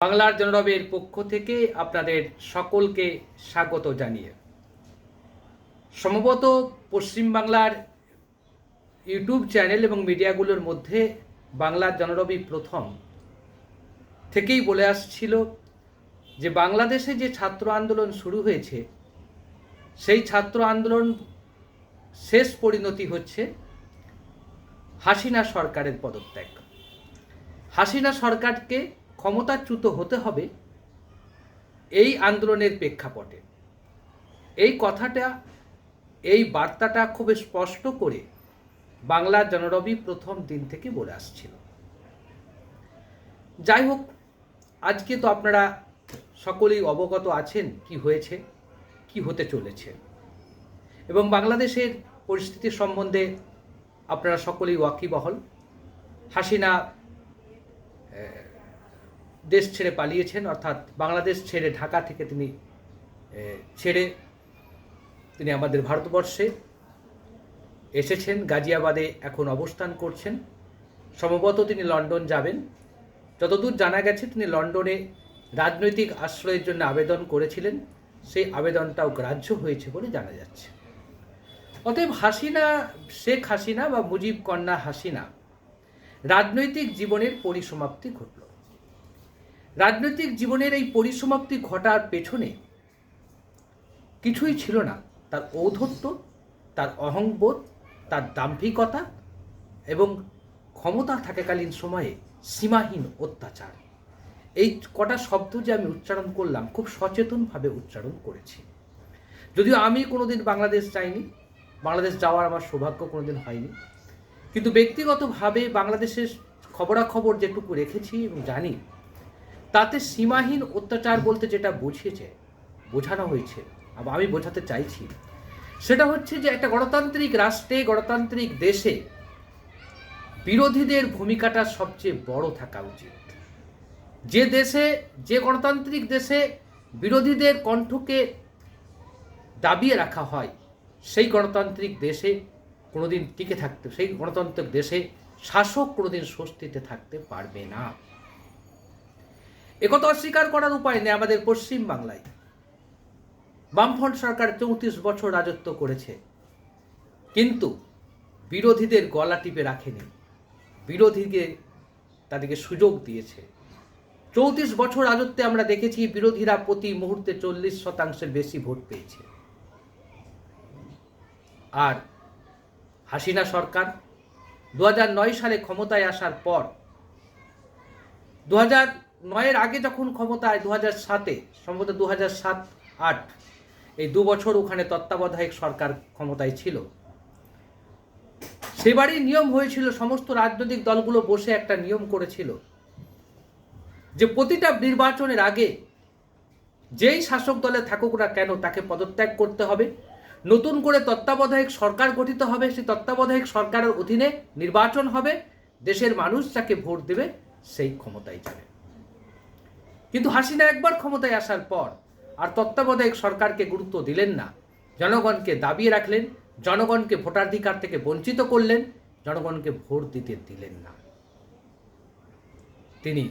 বাংলার জনরবের পক্ষ থেকে আপনাদের সকলকে স্বাগত জানিয়ে। সম্ভবত পশ্চিমবাংলার ইউটিউব চ্যানেল এবং মিডিয়াগুলোর মধ্যে বাংলার জনরবি প্রথম। থেকেই বলে আসছিল যে বাংলাদেশে যে ছাত্র আন্দোলন শুরু হয়েছে, সেই ছাত্র আন্দোলন শেষ পরিণতি হচ্ছে হাসিনা সরকারের পদত্যাগ। হাসিনা সরকারকে ক্ষমতাচ্যুত হতে হবে এই আন্দোলনের প্রেক্ষাপটে। এই কথাটা, এই বার্তাটা খুব স্পষ্ট করে বাংলার জনরবি প্রথম দিন থেকে বলে আসছিল। যাই হোক, আজকে তো আপনারা সকলেই অবগত আছেন কি হয়েছে, কি হতে চলেছে। এবং বাংলাদেশের পরিস্থিতি সম্বন্ধে আপনারা সকলেই ওয়াকিবহল। হাসিনা দেশ ছেড়ে পালিয়েছেন, অর্থাৎ বাংলাদেশ ছেড়ে ঢাকা থেকে তিনি ছেড়ে তিনি আমাদের ভারতবর্ষে এসেছেন, গাজিয়াবাদে এখন অবস্থান করছেন। সম্ভবত তিনি লন্ডন যাবেন। যতদূর জানা গেছে, তিনি লন্ডনে রাজনৈতিক আশ্রয়ের জন্য আবেদন করেছিলেন। সেই আবেদনটাও গ্রাহ্য হয়েছে বলে জানা যাচ্ছে। অতএব হাসিনা, শেখ হাসিনা বা মুজিব কন্যা হাসিনা রাজনৈতিক জীবনের পরিসমাপ্তি ঘটল। রাজনৈতিক জীবনের এই পরিসমাপ্তি ঘটার পেছনে কিছুই ছিল না। তার ঔদ্ধত্য, তার অহংবোধ, তার দাম্ভিকতা এবং ক্ষমতা থাকাকালীন সময়ে সীমাহীন অত্যাচার। এই কটা শব্দ যে আমি উচ্চারণ করলাম, খুব সচেতনভাবে উচ্চারণ করেছি। যদিও আমি কোনোদিন বাংলাদেশ যাইনি, বাংলাদেশ যাওয়ার আমার সৌভাগ্য কোনোদিন হয়নি। কিন্তু ব্যক্তিগতভাবে বাংলাদেশের খবরাখবর যেটুকু রেখেছি এবং জানি তাতে সীমাহীন অত্যাচার বলতে যেটা বুঝিয়েছে, বোঝানো হয়েছে আবার আমি বোঝাতে চাইছি। সেটা হচ্ছে যে একটা গণতান্ত্রিক রাষ্ট্রে, গণতান্ত্রিক দেশে বিরোধীদের ভূমিকাটা সবচেয়ে বড় থাকা উচিত। যে দেশে, যে গণতান্ত্রিক দেশে বিরোধীদের কণ্ঠকে দাবিয়ে রাখা হয়, সেই গণতান্ত্রিক দেশে কোনোদিন টিকে থাকতে, সেই গণতান্ত্রিক দেশে শাসক কোনোদিন স্বস্তিতে থাকতে পারবে না। একথা অস্বীকার করার উপায় নেই আমাদের পশ্চিম বাংলায়। বামফ্রন্ট সরকার চৌত্রিশ বছর রাজত্ব করেছে। কিন্তু বিরোধীদের গলা টিপে রাখেনি। বিরোধীকে তাদেরকে সুযোগ দিয়েছে। চৌত্রিশ বছর রাজত্বে আমরা দেখেছি বিরোধীরা প্রতি মুহূর্তে চল্লিশ শতাংশের বেশি ভোট পেয়েছে। আর হাসিনা সরকার দু সালে ক্ষমতায় আসার পর দু হাজার নয়ের আগে যখন ক্ষমতায় দু হাজার সাতে, সম্ভবত দু হাজার সাত, আট, এই দু বছর ওখানে তত্ত্বাবধায়ক সরকার ক্ষমতায় ছিল। সেবারই নিয়ম হয়েছিল, সমস্ত রাজনৈতিক দলগুলো বসে একটা নিয়ম করেছিল যে প্রতিটা নির্বাচনের আগে যেই শাসক দলে থাকুক না কেন তাকে পদত্যাগ করতে হবে। নতুন করে তত্ত্বাবধায়ক সরকার গঠিত হবে, সেই তত্ত্বাবধায়ক সরকারের অধীনে নির্বাচন হবে, দেশের মানুষ যাকে ভোট দেবে সেই ক্ষমতায় যাবে। কিন্তু হাসিনা একবার ক্ষমতায় আসার পর আর তত্ত্বাবধায়ক সরকারকে গুরুত্ব দিলেন না। জনগণকে দাবিয়ে রাখলেন, জনগণকে ভোটাধিকার থেকে বঞ্চিত করলেন, জনগণকে ভোট দিতে দিলেন না। তিনি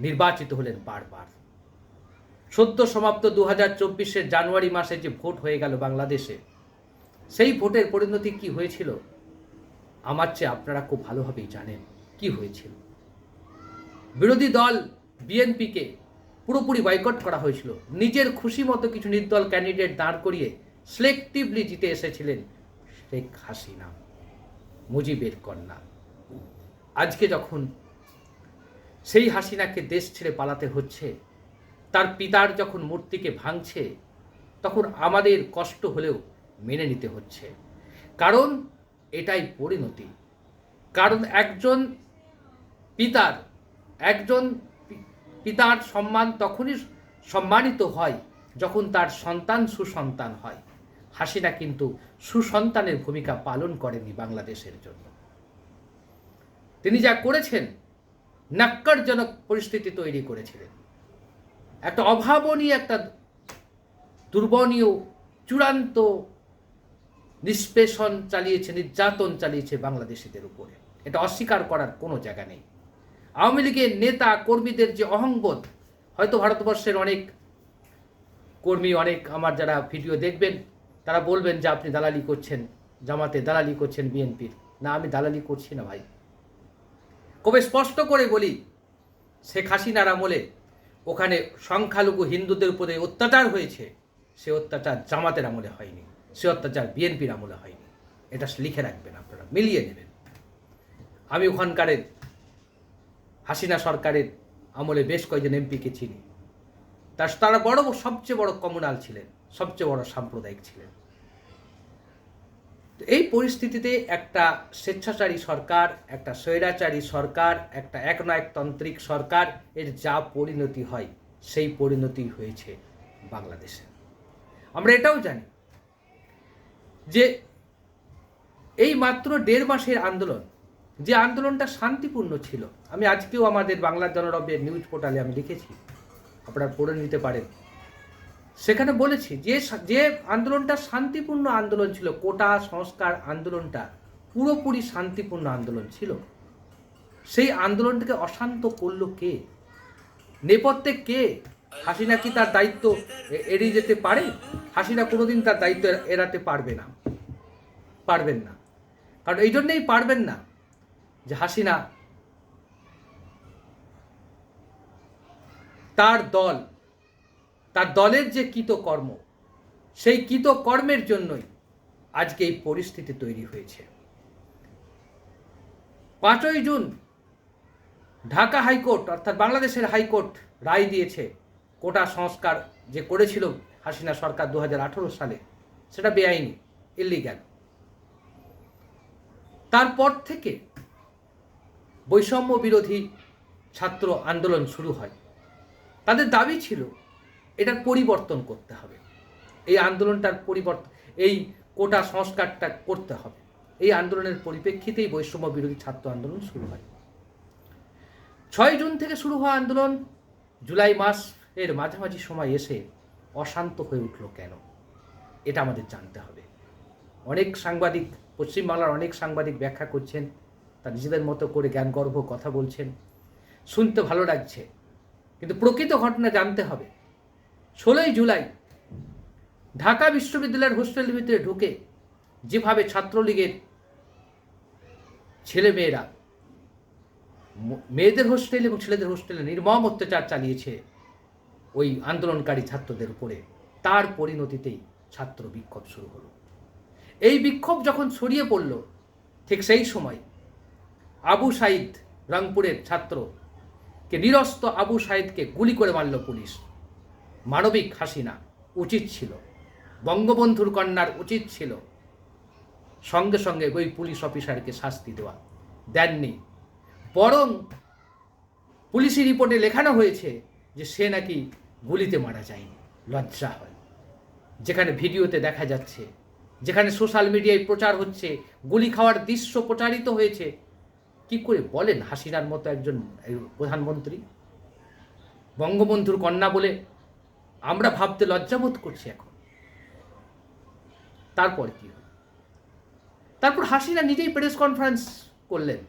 নির্বাচিত হলেন বারবার। সদ্য সমাপ্ত দু হাজার চব্বিশের জানুয়ারি মাসে যে ভোট হয়ে গেল বাংলাদেশে, সেই ভোটের পরিণতি কি হয়েছিল? আমার চেয়ে আপনারা খুব ভালোভাবেই জানেন কি হয়েছিল। বিরোধী দল বিএনপিকে পুরোপুরি বয়কট করা হয়েছিল। নিজের খুশি মতো কিছু নির্দল ক্যান্ডিডেট দাঁড় করিয়ে সিলেক্টিভলি জিতে এসেছিলেন শেখ হাসিনা, মুজিবের কন্যা। আজকে যখন সেই হাসিনাকে দেশ ছেড়ে পালাতে হচ্ছে, তার পিতার যখন মূর্তিকে ভাঙছে, তখন আমাদের কষ্ট হলেও মেনে নিতে হচ্ছে। কারণ এটাই পরিণতি। কারণ একজন পিতার, একজন পিতার সম্মান তখনই সম্মানিত হয় যখন তার সন্তান সুসন্তান হয়। হাসিনা কিন্তু সুসন্তানের ভূমিকা পালন করেনি বাংলাদেশের জন্য। তিনি যা করেছেন নাক্কারজনক পরিস্থিতি তৈরি করেছিলেন। একটা অভাবনীয়, একটা দুর্বনীয়, চূড়ান্ত নিষ্পেষণ চালিয়েছে, নির্যাতন চালিয়েছে বাংলাদেশিদের উপরে। এটা অস্বীকার করার কোনো জায়গা নেই। আওয়ামী লীগের নেতা কর্মীদের যে অহংবোধ, হয়তো ভারতবর্ষের অনেক কর্মী, অনেক আমার যারা ভিডিও দেখবেন, তারা বলবেন যে আপনি দালালি করছেন, জামাতে দালালি করছেন বিএনপির। না, আমি দালালি করছি না ভাই। কবে স্পষ্ট করে বলি, শেখ হাসিনার আমলে ওখানে সংখ্যালঘু হিন্দুদের উপরে অত্যাচার হয়েছে, সে অত্যাচার জামাতের আমলে হয়নি, সে অত্যাচার বিএনপির আমলে হয়নি। এটা লিখে রাখবেন আপনারা, মিলিয়ে নেবেন। আমি ওখানকারের হাসিনা সরকারের আমলে বেশ কয়েকজন এমপিকে চিনি। তার তারা বড় সবচেয়ে বড় কমনাল ছিলেন, সবচেয়ে বড় সাম্প্রদায়িক ছিলেন। এই পরিস্থিতিতে একটা স্বেচ্ছাচারী সরকার, একটা স্বৈরাচারী সরকার, একটা একনায়কতান্ত্রিক সরকার, এর যা পরিণতি হয়, সেই পরিণতি হয়েছে বাংলাদেশে। আমরা এটাও জানি যে এই মাত্র দেড় মাসের আন্দোলন যে আন্দোলনটা শান্তিপূর্ণ ছিল। আমি আজকেও আমাদের বাংলার জনরবের নিউজ পোর্টালে আমি লিখেছি, আপনারা পড়ে নিতে পারেন। সেখানে বলেছি, যে যে আন্দোলনটা শান্তিপূর্ণ আন্দোলন ছিল, কোটা, সংস্কার আন্দোলনটা পুরোপুরি শান্তিপূর্ণ আন্দোলন ছিল। সেই আন্দোলনটাকে অশান্ত করল কে? নেপথ্যে কে? হাসিনা কি তার দায়িত্ব এড়িয়ে যেতে পারে? হাসিনা কোনোদিন তার দায়িত্ব এড়া- এড়াতে পারবে না, পারবেন না। কারণ এই জন্যেই পারবেন না। যে হাসিনা তার দল, তার দলের যে কৃতকর্ম, সেই কৃতকর্মের জন্যই আজকে এই পরিস্থিতি তৈরি হয়েছে। পাঁচই জুন ঢাকা হাইকোর্ট, অর্থাৎ বাংলাদেশের হাইকোর্ট রায় দিয়েছে, কোটা সংস্কার যে করেছিল হাসিনা সরকার দু হাজার আঠারো সালে, সেটা বেআইনি ইলিগ্যাল তারপর থেকে বৈষম্য বিরোধী ছাত্র আন্দোলন শুরু হয়। তাদের দাবি ছিল এটার পরিবর্তন করতে হবে। এই আন্দোলনটার পরিবর্তন এই কোটা সংস্কারটা করতে হবে। এই আন্দোলনের পরিপ্রেক্ষিতেই বৈষম্য বিরোধী ছাত্র আন্দোলন শুরু হয়। ছয় জুন থেকে শুরু হওয়া আন্দোলন, জুলাই মাস এর মাঝামাঝি সময় এসে অশান্ত হয়ে উঠল কেন? এটা আমাদের জানতে হবে। অনেক সাংবাদিক, পশ্চিমবাংলার অনেক সাংবাদিক ব্যাখ্যা করছেন তার নিজেদের মতো করে জ্ঞানগর্ভ কথা বলছেন। শুনতে ভালো লাগছে। কিন্তু প্রকৃত ঘটনা জানতে হবে। ষোলোই জুলাই ঢাকা বিশ্ববিদ্যালয়ের হোস্টেলের ভিতরে ঢুকে যেভাবে ছাত্রলীগের ছেলেমেয়েরা মেয়েদের হোস্টেল এবং ছেলেদের হোস্টেলে নির্মম অত্যাচার চালিয়েছে ওই আন্দোলনকারী ছাত্রদের উপরে। তার পরিণতিতেই ছাত্র বিক্ষোভ শুরু হলো। এই বিক্ষোভ যখন ছড়িয়ে পড়ল, ঠিক সেই সময় আবু সাইদ, রংপুরের ছাত্র, কে নিরস্ত আবু সাইদকে গুলি করে মারল পুলিশ। মানবিক হাসিনা উচিত ছিল। বঙ্গবন্ধুর কন্যার উচিত ছিল। সঙ্গে সঙ্গে ওই পুলিশ অফিসারকে শাস্তি দেওয়া। দেননি। বরং পুলিশি রিপোর্টে লেখানো হয়েছে যে সে নাকি গুলিতে মারা যায়নি। লজ্জা হয়। যেখানে ভিডিওতে দেখা যাচ্ছে, যেখানে সোশ্যাল মিডিয়ায় প্রচার হচ্ছে, গুলি খাওয়ার দৃশ্য প্রচারিত হয়েছে কি করে বলেন হাসিনার মতো একজন প্রধানমন্ত্রী? বঙ্গবন্ধুর কন্যা বলে আমরা ভাবতে লজ্জাবোধ করছি এখন। তারপর কি? তারপর হাসিনা নিজেই প্রেস কনফারেন্স করলেন।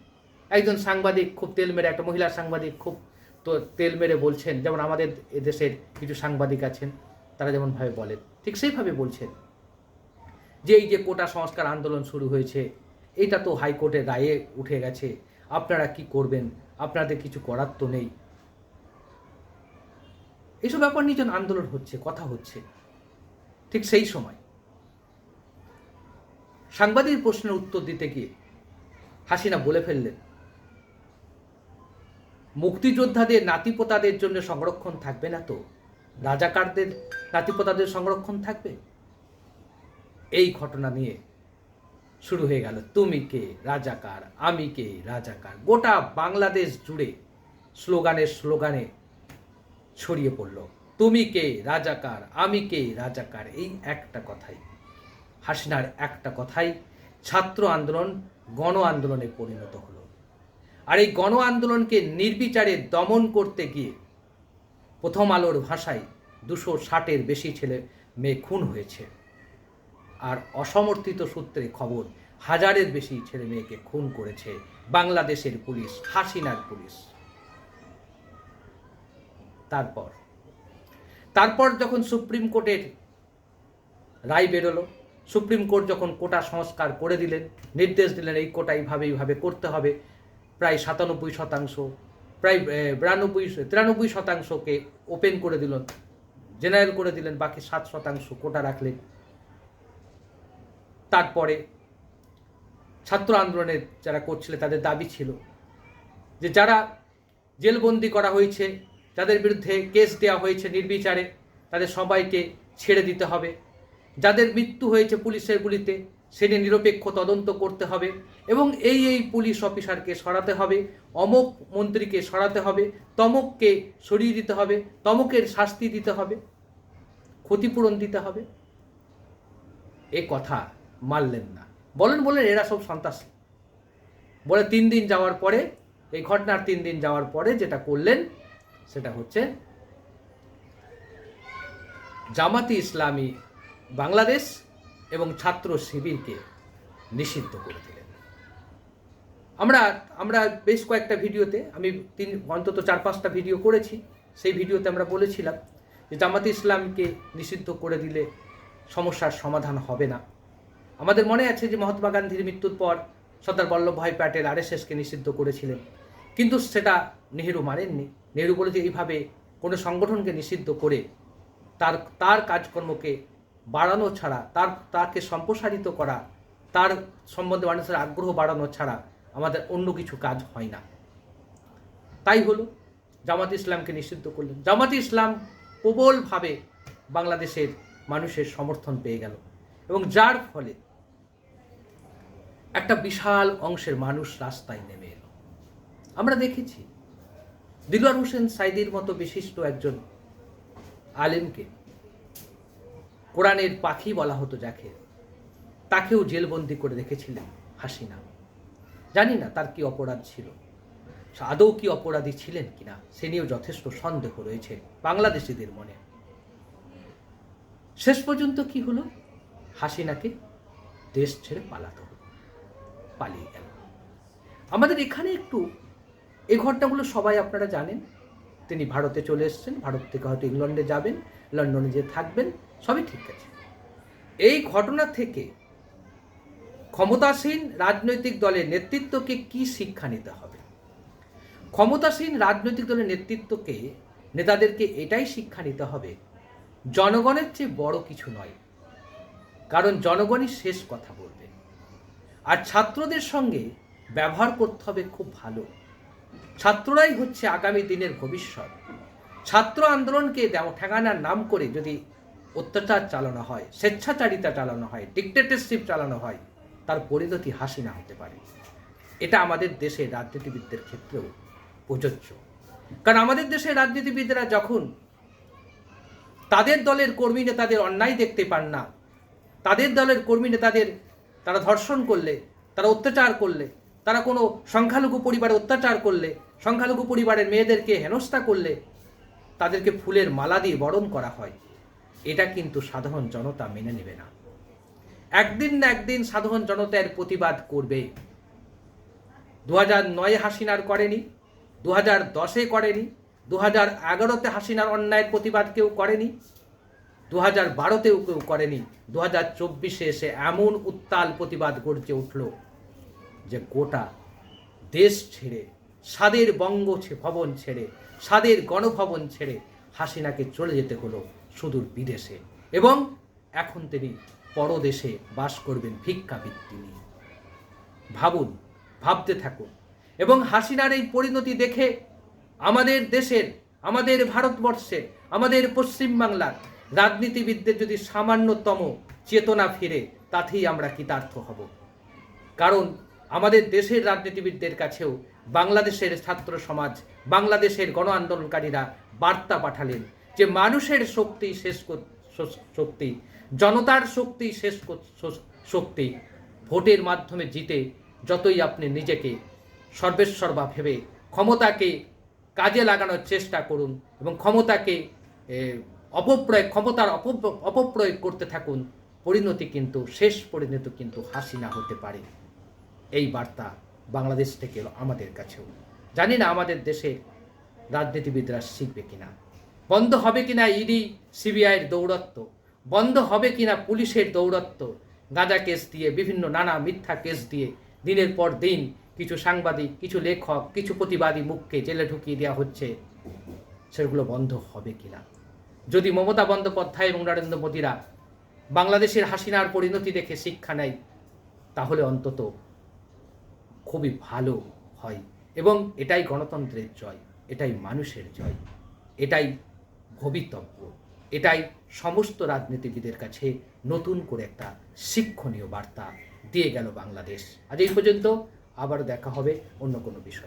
একজন সাংবাদিক, খুব তেল মেরে, একটা মহিলা সাংবাদিক খুব তো তেল মেরে বলছেন, যেমন আমাদের এদেশের কিছু সাংবাদিক আছেন, তারা যেমনভাবে বলেন, ঠিক সেইভাবে বলছেন যে এই যে কোটা সংস্কার আন্দোলন শুরু হয়েছে এটা তো হাইকোর্টের রায়ে উঠে গেছে। আপনারা কি করবেন? আপনাদের কিছু করার তো নেই। এইসব ব্যাপার নিয়ে যখন আন্দোলন হচ্ছে, কথা হচ্ছে। ঠিক সেই সময়। সাংবাদিক প্রশ্নের উত্তর দিতে গিয়ে হাসিনা বলে ফেললেন, মুক্তিযোদ্ধাদের নাতিপোতাদের জন্য সংরক্ষণ থাকবে না তো? রাজাকারদের নাতিপোতাদের সংরক্ষণ থাকবে? এই ঘটনা নিয়ে শুরু হয়ে গেল। তুমি কে? রাজাকার আমি কে? রাজাকার গোটা বাংলাদেশ জুড়ে স্লোগানের স্লোগানে ছড়িয়ে পড়ল। তুমি কে? রাজাকার আমি কে? রাজাকার এই একটা কথাই। হাসিনার একটা কথাই। ছাত্র আন্দোলন গণ আন্দোলনে পরিণত হলো। আর এই গণ আন্দোলনকে নির্বিচারে দমন করতে গিয়ে প্রথম আলোর ভাষায় দুশো ষাটের বেশি ছেলে মেয়ে খুন হয়েছে। আর অসমর্থিত সূত্রে খবর, হাজারের বেশি ছেলে মেয়েকে খুন করেছে বাংলাদেশের পুলিশ, হাসিনার পুলিশ। তারপর তারপর যখন সুপ্রিম কোর্টের রায় বেরোলো, সুপ্রিম কোর্ট যখন কোটা সংস্কার করে দিলেন, নির্দেশ দিলেন এই কোটা এইভাবে এইভাবে করতে হবে, প্রায় সাতানব্বই শতাংশ, প্রায় বিরানব্বই, তিরানব্বই শতাংশকে ওপেন করে দিলেন, জেনারেল করে দিলেন, বাকি সাত শতাংশ কোটা রাখলেন। তারপরে ছাত্র আন্দোলনের যারা করছিলেন তাদের দাবি ছিল যে যারা জেলবন্দি করা হয়েছে, যাদের বিরুদ্ধে কেস দেওয়া হয়েছে নির্বিচারে, তাদের সবাইকে ছেড়ে দিতে হবে। যাদের মৃত্যু হয়েছে পুলিশের গুলিতে, সেটি নিরপেক্ষ তদন্ত করতে হবে এবং এই এই পুলিশ অফিসারকে সরাতে হবে, অমক মন্ত্রীকে সরাতে হবে, তমককে সরিয়ে দিতে হবে, তমকের শাস্তি দিতে হবে, ক্ষতিপূরণ দিতে হবে। এ কথা। মানলেন না। বলেন বলেন, এরা সব সন্ত্রাসী। বলে, তিন দিন যাওয়ার পরে, এই ঘটনার তিন দিন যাওয়ার পরে যেটা করলেন, সেটা হচ্ছে জামাতি ইসলামী বাংলাদেশ এবং ছাত্র শিবিরকে নিষিদ্ধ করে দিলেন। আমরা আমরা বেশ কয়েকটা ভিডিওতে, আমি তিন, অন্তত চার, পাঁচটা ভিডিও করেছি। সেই ভিডিওতে আমরা বলেছিলাম যে জামাতি ইসলামকে নিষিদ্ধ করে দিলে সমস্যার সমাধান হবে না। আমাদের মনে আছে যে মহাত্মা গান্ধীর মৃত্যুর পর সর্দার বল্লভভাই প্যাটেল আর আরএসএসকে নিষিদ্ধ করেছিলেন। কিন্তু সেটা নেহেরু মানেননি। নেহেরু বলে যে এইভাবে কোনো সংগঠনকে নিষিদ্ধ করে তার তার কাজকর্মকে বাড়ানো ছাড়া, তার, তাকে সম্প্রসারিত করা, তার সম্বন্ধে মানুষের আগ্রহ বাড়ানো ছাড়া আমাদের অন্য কিছু কাজ হয় না। তাই হলো, জামাত ইসলামকে নিষিদ্ধ করলেন। জামাত ইসলাম প্রবলভাবে বাংলাদেশের মানুষের সমর্থন পেয়ে গেল। এবং যার ফলে একটা বিশাল অংশের মানুষ রাস্তায় নেমে এলো। আমরা দেখেছি, দিলওয়ার হোসেন সাইদির মতো বিশিষ্ট একজন আলেমকে কোরআনের পাখি বলা হতো যাকে। তাকেও জেলবন্দি করে রেখেছিলেন হাসিনা। জানি না তার কি অপরাধ ছিল। আদৌ কি অপরাধী ছিলেন কিনা, সে নিয়েও যথেষ্ট সন্দেহ রয়েছে বাংলাদেশিদের মনে। শেষ পর্যন্ত কি হলো? হাসিনাকে দেশ ছেড়ে পালাতে হলো। পালিয়ে গেল। আমাদের এখানে একটু এই ঘটনাগুলো সবাই আপনারা জানেন। তিনি ভারতে চলে এসেছেন, ভারত থেকে হয়তো ইংল্যান্ডে যাবেন, লন্ডনে যে থাকবেন, সবই ঠিক আছে। এই ঘটনা থেকে ক্ষমতাসীন রাজনৈতিক দলের নেতৃত্বকে কি শিক্ষা নিতে হবে? ক্ষমতাসীন রাজনৈতিক দলের নেতৃত্বকে, নেতাদেরকে এটাই শিক্ষা নিতে হবে, জনগণের চেয়ে বড় কিছু নয়। কারণ জনগণই শেষ কথা বলবে আর ছাত্রদের সঙ্গে ব্যবহার করতে হবে খুব ভালো। ছাত্ররাই হচ্ছে আগামী দিনের ভবিষ্যৎ। ছাত্র আন্দোলনকে দেও ঠেঙানার নাম করে যদি অত্যাচার চালানো হয়, স্বেচ্ছাচারিতা চালানো হয় ডিকটেটরশিপ চালানো হয়, তার পরিণতি হাসি না হতে পারে। এটা আমাদের দেশে রাজনীতিবিদদের ক্ষেত্রেও প্রযোজ্য। কারণ আমাদের দেশের রাজনীতিবিদরা যখন তাদের দলের কর্মী নেতাদের অন্যায় দেখতে পান না, তাদের দলের কর্মী নেতাদের তারা ধর্ষণ করলে, তারা অত্যাচার করলে, তারা কোনো সংখ্যালঘু পরিবারে অত্যাচার করলে, সংখ্যালঘু পরিবারের মেয়েদেরকে হেনস্থা করলে, তাদেরকে ফুলের মালা দিয়ে বরণ করা হয়। এটা কিন্তু সাধারণ জনতা মেনে নেবে না। একদিন না একদিন সাধারণ জনতা এর প্রতিবাদ করবে। দু হাজার নয় হাসিনার করেনি দু হাজার দশে করেনি দু হাজার এগারোতে হাসিনার অন্যায়ের প্রতিবাদ কেউ করেনি দু হাজার বারোতেও কেউ করেনি। দু হাজার চব্বিশে এসে এমন উত্তাল প্রতিবাদ গড়ে উঠল যে গোটা দেশ ছেড়ে স্বাদের বঙ্গ ভবন ছেড়ে স্বাদের গণভবন ছেড়ে হাসিনাকে চলে যেতে হলো সুদূর বিদেশে। এবং এখন তিনি পরদেশে বাস করবেন ভিক্ষাবৃত্তি নিয়ে। ভাবুন, ভাবতে থাকুন। এবং হাসিনার এই পরিণতি দেখে আমাদের দেশের, আমাদের ভারতবর্ষের, আমাদের পশ্চিমবাংলার রাজনীতিবিদদের যদি সামান্যতম চেতনা ফিরে, তাতেই আমরা কৃতার্থ হব। কারণ আমাদের দেশের রাজনীতিবিদদের কাছেও বাংলাদেশের ছাত্র সমাজ, বাংলাদেশের গণ আন্দোলনকারীরা বার্তা পাঠালেন যে মানুষের শক্তি শেষ শক্তি, জনতার শক্তি শেষ শক্তি, ভোটের মাধ্যমে জিতে যতই আপনি নিজেকে সর্বেশ্বর্বা ভেবে ক্ষমতাকে কাজে লাগানোর চেষ্টা করুন এবং ক্ষমতাকে অপপ্রয়োগ, ক্ষমতার অপ- অপপ্রয়োগ করতে থাকুন। পরিণতি কিন্তু, শেষ পরিণত কিন্তু হাসিনা হতে পারে। এই বার্তা বাংলাদেশ থেকে আমাদের কাছেও। জানি না আমাদের দেশে রাজনীতিবিদরা শিখবে কিনা। বন্ধ হবে কিনা ইডি, সিবিআইয়ের দৌরত্ব বন্ধ হবে কিনা পুলিশের দৌরত্ব গাঁজা কেস দিয়ে, বিভিন্ন নানা মিথ্যা কেস দিয়ে, দিনের পর দিন কিছু সাংবাদিক, কিছু লেখক, কিছু প্রতিবাদী মুখকে জেলে ঢুকিয়ে দেওয়া হচ্ছে। সেগুলো বন্ধ হবে কিনা? যদি মমতা বন্দ্যোপাধ্যায় এবং নরেন্দ্র মোদীরা বাংলাদেশের হাসিনার পরিণতি দেখে শিক্ষা নেয়, তাহলে অন্তত খুবই ভালো হয়। এবং এটাই গণতন্ত্রের জয়, এটাই মানুষের জয়, এটাই ভবিতব্য, এটাই সমস্ত রাজনীতিবিদের কাছে নতুন করে একটা শিক্ষণীয় বার্তা দিয়ে গেল বাংলাদেশ। আজ এই পর্যন্ত আবার দেখা হবে অন্য কোনো বিষয়ে।